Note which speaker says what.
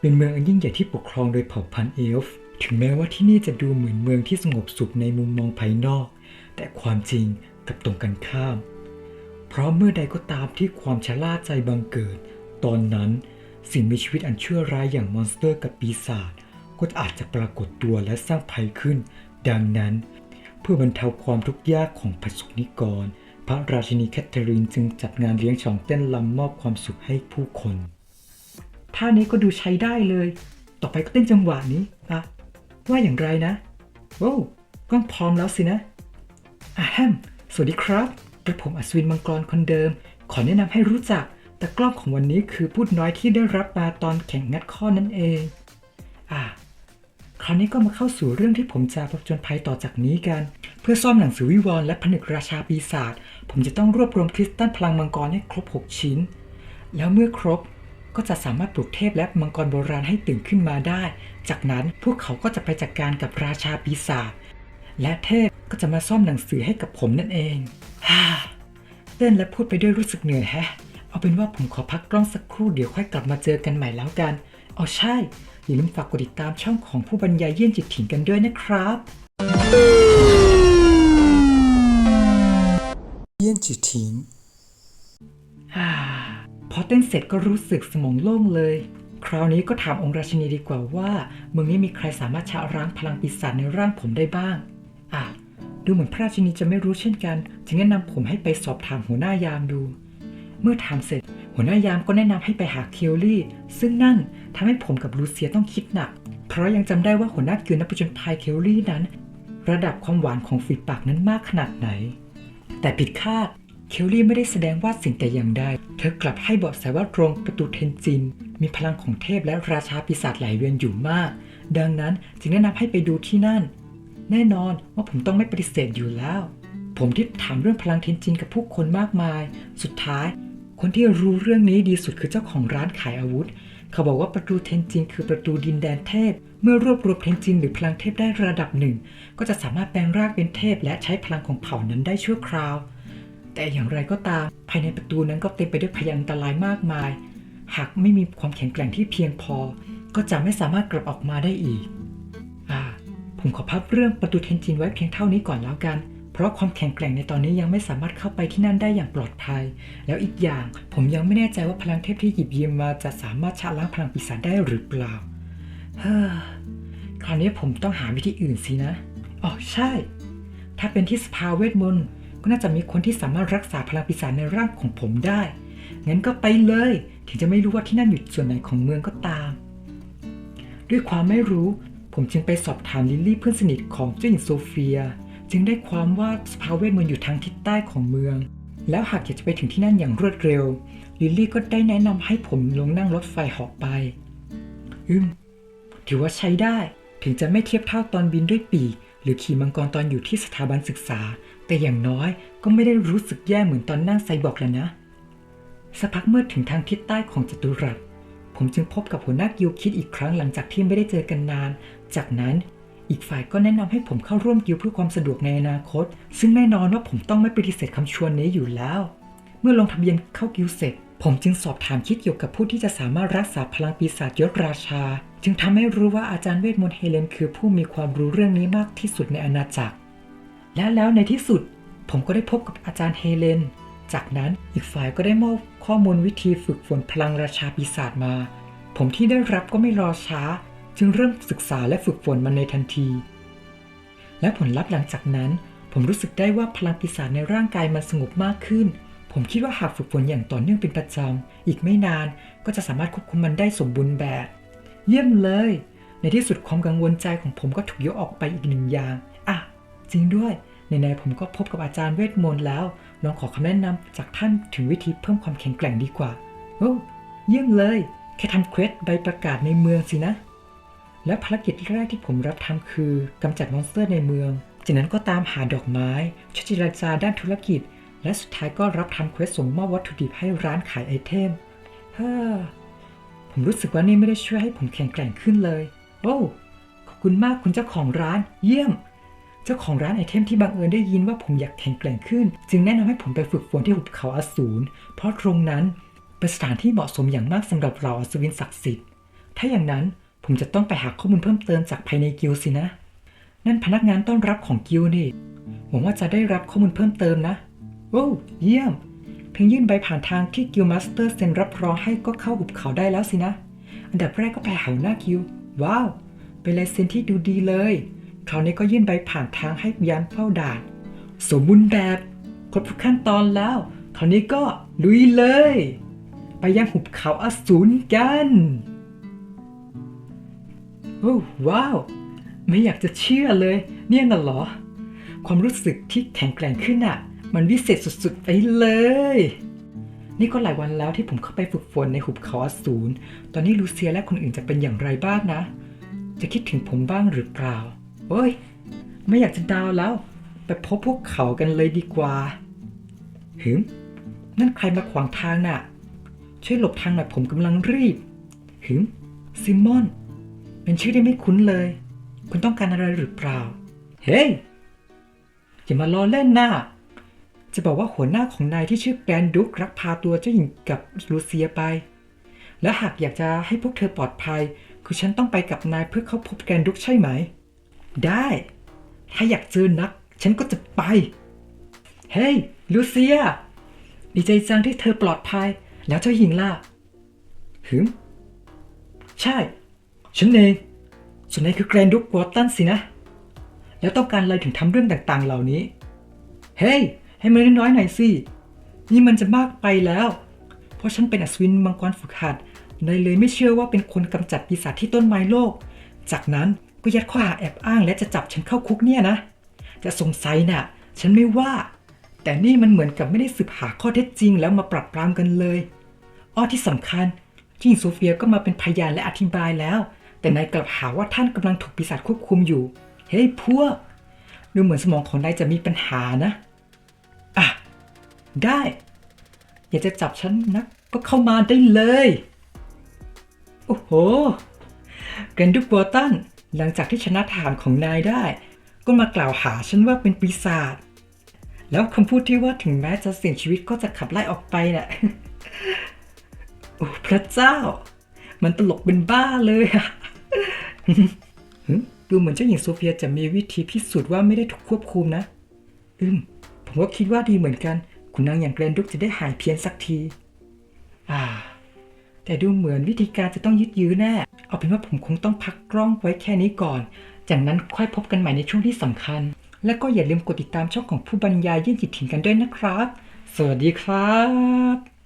Speaker 1: เป็นเมืองอันยิ่งใหญ่ที่ปกครองโดยเผ่าพันธุ์เอลฟ์ ถึงแม้ว่าที่นี่จะดูเหมือนเมืองที่สงบสุขในมุมมองภายนอก แต่ความจริงกับตรงกันข้าม เพราะเมื่อใดก็ตามที่ความชะล่าใจบังเกิด ตอนนั้นสิ่งมีชีวิตอันชั่วร้ายอย่างมอนสเตอร์กับปีศาจก็อาจจะปรากฏตัวและสร้างภัยขึ้น ดังนั้น เพื่อบรรเทาความทุกข์ยากของประสบนิกร พระราชินีแคทเธอรีนจึงจัดงานเลี้ยงฉลองเต้นรำมอบความสุขให้ผู้คน ท่านี้ก็ดูใช้ได้เลย ต่อไปก็เต้นจังหวะนี้อะว่าอย่างไรนะโอ้กล้องพร้อมแล้วสินะอะแฮมสวัสดีครับกระผมอัศวินมังกรคนเดิม ขอแนะนำให้รู้จักแต่กล้องของวันนี้คือพูดน้อยที่ได้รับมาตอนแข่งงัดข้อนั่นเอง อ่า คราวนี้ก็มาเข้าสู่เรื่องที่ผมจะผจญภัยต่อจากนี้กัน เพื่อซ่อมหนังสือวิวรณ์และผนึกราชาปีศาจผมจะต้องรวบรวมคริสตัลพลังมังกรให้ครบ 6 ชิ้น แล้วเมื่อครบ ก็จะสามารถปลุกเทพและมังกรโบราณให้ตื่นขึ้นมาได้ จากนั้นพวกเขาก็จะไปจัดการกับราชาปีศาจและเทพก็จะมาซ่อมหนังสือให้กับผมนั่นเองฮ่าเต้นและพูดไปด้วยรู้สึกเหนื่อยแฮะ เอาเป็นว่าผมขอพักกล้องสักครู่เดี๋ยวค่อยกลับมาเจอกันใหม่แล้วกัน เอาใช่ อย่าลืมฝากกดติดตามช่องของผู้บรรยายเยี่ยนจิตถิ่นกันด้วยนะครับ เยี่ยนจิตถิ่นอ่า พอเต้นเสร็จก็รู้สึกสมองโล่งเลย คราวนี้ก็ถามองค์ราชินีดีกว่าว่าเมืองนี้มีใครสามารถชะล้างพลังปีศาจในร่างผมได้บ้างอะดูเหมือนพระราชินีจะไม่รู้เช่นกัน จึงแนะนำผมให้ไปสอบถามหัวหน้ายามดู เมื่อถามเสร็จ หัวหน้ายามก็แนะนำให้ไปหาเคียวลี่ ซึ่งนั่นทำให้ผมกับลูเซียต้องคิดหนัก เพราะยังจำได้ว่าหัวหน้าเกียวนักผจญภัยเคียวลี่นั้น ระดับความหวานของฝีปากนั้นมากขนาดไหน แต่ผิดคาด เคลลี่ไม่ได้แสดงว่าสิ่งแต่อย่างใด เธอกลับให้เบาะแสว่าตรงประตูเทนจิน มีพลังของเทพและราชาปีศาจไหลเวียนอยู่มาก ดังนั้นจึงแนะนำให้ไปดูที่นั่น แน่นอนว่าผมต้องไม่ปฏิเสธอยู่แล้ว ผมที่ถามเรื่องพลังเทนจินกับผู้คนมากมาย สุดท้าย คนที่รู้เรื่องนี้ดีสุดคือเจ้าของร้านขายอาวุธ เขาบอกว่าประตูเทนจินคือประตูดินแดนเทพ เมื่อรวบรวมเทนจินหรือพลังเทพได้ระดับหนึ่ง ก็จะสามารถแปลงร่างเป็นเทพ และใช้พลังของเผ่านั้นได้ชั่วคราว แต่อย่างไรก็ตาม ภายในประตูนั้นก็เต็มไปด้วยพยันอันตรายมากมาย หากไม่มีความแข็งแกร่งที่เพียงพอ ก็จะไม่สามารถกลับออกมาได้อีกอ่าผมขอพับเรื่องประตูเทนจินไว้เพียงเท่านี้ก่อนแล้วกัน เพราะความแข็งแกร่งในตอนนี้ยังไม่สามารถเข้าไปที่นั่นได้อย่างปลอดภัย แล้วอีกอย่างผมยังไม่แน่ใจว่าพลังเทพที่หยิบยืมมาจะสามารถชะล้างพลังปีศาจได้หรือเปล่าเฮ้อคราวนี้ผมต้องหาวิธีอื่นสินะ อ๋อใช่ ถ้าเป็นที่สภาเวทมนต์ ก็น่าจะมีคนที่สามารถรักษาพลังปีศาจในร่างของผมได้ งั้นก็ไปเลย ถึงจะไม่รู้ว่าที่นั่นอยู่ส่วนไหนของเมืองก็ตามด้วยความไม่รู้ ผมจึงไปสอบถามลิลลี่เพื่อนสนิทของเจ้าหญิงโซเฟีย จึงได้ความว่าสภาเวทมนต์อยู่ทางทิศใต้ของเมือง แล้วหากอยากจะไปถึงที่นั่นอย่างรวดเร็ว ลิลลี่ก็ได้แนะนำให้ผมลงนั่งรถไฟเหาะไป อืม ถือว่าใช้ได้ ถึงจะไม่เทียบเท่าตอนบินด้วยปีก รือขี่มังกรตอนอยู่ที่สถาบันศึกษา แต่อย่างน้อยก็ไม่ได้รู้สึกแย่เหมือนตอนนั่งไซบอร์กแล้วนะสักพักเมื่อถึงทางทิศใต้ของจัตุรัสผมจึงพบกับหัวหน้ากิลด์คิดอีกครั้งหลังจากที่ไม่ได้เจอกันนาน จากนั้นอีกฝ่ายก็แนะนำให้ผมเข้าร่วมกิลด์เพื่อความสะดวกในอนาคต ซึ่งแน่นอนว่าผมต้องไม่ปฏิเสธคำชวนนี้อยู่แล้ว เมื่อลงทะเบียนเข้ากิลด์เสร็จ ผมจึงสอบถามคิดเกี่ยวกับผู้ที่จะสามารถรักษาพลังปีศาจยศราชา จึงทำให้รู้ว่าอาจารย์เวทมนต์เฮเลน คือผู้มีความรู้เรื่องนี้มากที่สุดในอาณาจักร และแล้วในที่สุด ผมก็ได้พบกับอาจารย์เฮเลน จากนั้นอีกฝ่ายก็ได้มอบข้อมูลวิธีฝึกฝนพลังราชาปีศาจมา ผมที่ได้รับก็ไม่รอช้า จึงเริ่มศึกษาและฝึกฝนมันในทันที และผลลัพธ์หลังจากนั้น ผมรู้สึกได้ว่าพลังปีศาจในร่างกายมันสงบมากขึ้น ผมคิดว่าหากฝึกฝนอย่างต่อเนื่องเป็นประจำอีกไม่นานก็จะสามารถควบคุมมันได้สมบูรณ์แบบ เยี่ยมเลย ในที่สุดความกังวลใจของผมก็ถูกยกออกไปอีกหนึ่งอย่าง อะ จริงด้วยในๆผมก็พบกับอาจารย์เวทมนต์แล้ว ลองขอคำแนะนำจากท่านถึงวิธีเพิ่มความแข็งแกร่งดีกว่า โอ้เยี่ยมเลย แค่ทำเควสใบประกาศในเมืองสินะ และภารกิจแรกที่ผมรับทำคือกำจัดมอนสเตอร์ในเมือง จากนั้นก็ตามหาดอกไม้ช่วยเจรจาด้านธุรกิจ และสุดท้ายก็รับทำเควสส่งมอบวัตถุดิบให้ร้านขายไอเทม เฮ้อ ผมรู้สึกว่านี่ไม่ได้ช่วยให้ผมแข็งแกร่งขึ้นเลย โอ้ ขอบคุณมากคุณเจ้าของร้าน เยี่ยม เจ้าของร้านไอเทมที่บังเอิญได้ยินว่าผมอยากแข็งแกร่งขึ้น จึงแนะนำให้ผมไปฝึกฝนที่หุบเขาอสูร เพราะตรงนั้นเป็นสถานที่เหมาะสมอย่างมากสำหรับเราอัศวินศักดิ์สิทธิ์ ถ้าอย่างนั้นผมจะต้องไปหาข้อมูลเพิ่มเติมจากภายในกิลสินะ นั่นพนักงานต้อนรับของกิลนี่ หวังว่าจะได้รับข้อมูลเพิ่มเติมนะ โอ้ เยี่ยมเพียงยื่นใบผ่านทางที่กิลมาสเตอร์เซ็นรับรองให้ก็เข้าหุบเขาได้แล้วสินะ อันดับแรกก็ไปหาหัวหน้ากิลว้าว เป็นลายเซ็นที่ดูดีเลยคราวนี้ก็ยื่นใบผ่านทางให้ยามเฝ้าด่าน สมบูรณ์แบบครบทุกขั้นตอนแล้ว คราวนี้ก็ลุยเลย ไปยังหุบเขาอสูรกันโอ้ว้าว ไม่อยากจะเชื่อเลย เนี่ยน่ะเหรอ ความรู้สึกที่แข็งแกร่งขึ้นอะ มันวิเศษสุดๆไปเลย นี่ก็หลายวันแล้วที่ผมเข้าไปฝึกฝนในหุบเขาอสูรตอนนี้ลูเซียและคนอื่นจะเป็นอย่างไรบ้างนะ จะคิดถึงผมบ้างหรือเปล่าโอ้ย ไม่อยากจะดาวแล้ว ไปพบพวกเขากันเลยดีกว่าหืมนั่นใครมาขวางทางน่ะ ช่วยหลบทางหน่อยผมกำลังรีบหืมซิมอน เป็นชื่อที่ไม่คุ้นเลย คุณต้องการอะไรหรือเปล่า เฮ้ยอย่ามาล้อเล่นนะ จะบอกว่าหัวหน้าของนายที่ชื่อแกรนดุกรักพาตัวเจ้าหญิงกับลูเซียไป และหากอยากจะให้พวกเธอปลอดภัย คือฉันต้องไปกับนายเพื่อเข้าพบแกรนดุกใช่ไหม ได้ ถ้าอยากเจอนัก ฉันก็จะไป เฮ้ยลูเซีย ดีใจจังที่เธอปลอดภัย แล้วเจ้าหญิงล่ะหืม ใช่ ฉันเองส่วนนายคือแกรนดุกวอตตันสินะ แล้วต้องการอะไรถึงทำเรื่องต่างๆ เหล่านี้ เฮ้ย ให้มันน้อยๆหน่อยสิ นี่มันจะมากไปแล้ว เพราะฉันเป็นอัศวินมังกรฝึกหัดนายเลยไม่เชื่อว่าเป็นคนกำจัดปีศาจที่ต้นไม้โลก จากนั้นก็ยัดข้อหาแอบอ้างและจะจับฉันเข้าคุกเนี่ยนะ จะสงสัยน่ะ ฉันไม่ว่า แต่นี่มันเหมือนกับไม่ได้สืบหาข้อเท็จจริงแล้วมาปรับปรามกันเลย อ้อที่สำคัญที่โซเฟียก็มาเป็นพยานและอธิบายแล้ว แต่นายกลับหาว่าท่านกำลังถูกปีศาจควบคุมอยู่ เฮ้ยพวก ดูเหมือนสมองของนายจะมีปัญหานะ อะ ได้ อยากจะจับฉันนะก็เข้ามาได้เลย โอ้โหแกรนดุกวอตัน หลังจากที่ชนะทหารของนายได้ ก็มากล่าวหาฉันว่าเป็นปีศาจ แล้วคำพูดที่ว่าถึงแม้จะเสี่ยงชีวิตก็จะขับไล่ออกไปน่ะ โอ้พระเจ้า มันตลกเป็นบ้าเลยอะดูเหมือนเจ้าหญิงโซเฟียจะมีวิธีพิสูจน์ว่าไม่ได้ถูกควบคุมนะ อืม ผมก็คิดว่าดีเหมือนกัน คุณนางอย่างแกรนดุกจะได้หายเพี้ยนสักที อ่า แต่ดูเหมือนวิธีการจะต้องยึดยื้อแน่ เอาเป็นว่าผมคงต้องพักกล้องไว้แค่นี้ก่อน จากนั้นค่อยพบกันใหม่ในช่วงที่สำคัญ และก็อย่าลืมกดติดตามช่องของผู้บรรยายยื่นจิตถิ่นกันด้วยนะครับ สวัสดีครับ